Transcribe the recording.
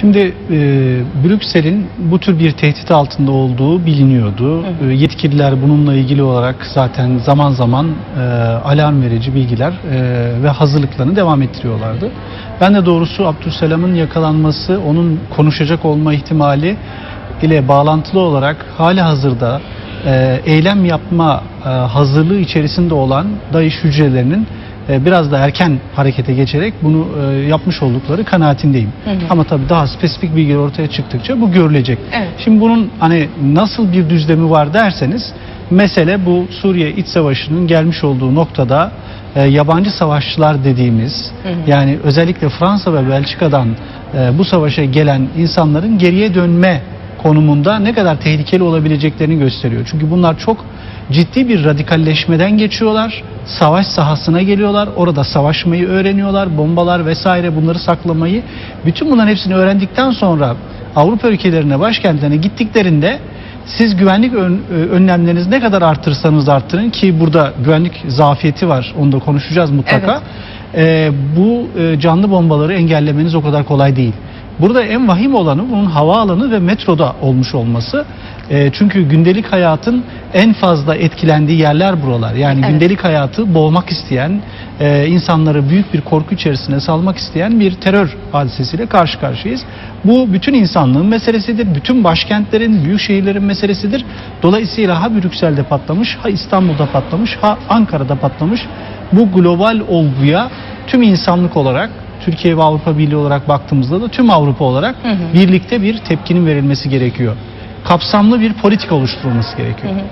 Şimdi e, Brüksel'in bu tür bir tehdit altında olduğu biliniyordu. E, yetkililer bununla ilgili olarak zaten zaman zaman e, alarm verici bilgiler e, ve hazırlıklarını devam ettiriyorlardı. Ben de doğrusu Abdülselam'ın yakalanması, onun konuşacak olma ihtimali ile bağlantılı olarak hali hazırda e, eylem yapma e, hazırlığı içerisinde olan DAEŞ hücrelerinin biraz da erken harekete geçerek bunu e, yapmış oldukları kanaatindeyim. Hı hı. Ama tabii daha spesifik bilgiler ortaya çıktıkça bu görülecek. Evet. Şimdi bunun hani nasıl bir düzlemi var derseniz mesele bu Suriye iç savaşının gelmiş olduğu noktada e, yabancı savaşçılar dediğimiz Hı hı. yani özellikle Fransa ve Belçika'dan e, bu savaşa gelen insanların geriye dönme konumunda ne kadar tehlikeli olabileceklerini gösteriyor. Çünkü bunlar çok ciddi bir radikalleşmeden geçiyorlar. Savaş sahasına geliyorlar. Orada savaşmayı öğreniyorlar. Bombalar vesaire bunları saklamayı. Bütün bunların hepsini öğrendikten sonra Avrupa ülkelerine, başkentlerine gittiklerinde siz güvenlik ön- e, önlemlerinizi ne kadar artırsanız arttırın ki burada güvenlik zafiyeti var. Onu da konuşacağız mutlaka. E, bu e, canlı bombaları engellemeniz o kadar kolay değil. Burada en vahim olanı bunun havaalanı ve metroda olmuş olması. E, çünkü gündelik hayatın en fazla etkilendiği yerler buralar. Yani Evet. gündelik hayatı boğmak isteyen, e, insanları büyük bir korku içerisine salmak isteyen bir terör hadisesiyle karşı karşıyayız. Bu bütün insanlığın meselesidir. Bütün başkentlerin, büyük şehirlerin meselesidir. Dolayısıyla ha Brüksel'de patlamış, ha İstanbul'da patlamış, ha Ankara'da patlamış. Bu global olguya tüm insanlık olarak Türkiye ve Avrupa Birliği olarak baktığımızda da tüm Avrupa olarak Hı hı. birlikte bir tepkinin verilmesi gerekiyor. Kapsamlı bir politika oluşturulması gerekiyor. Hı hı.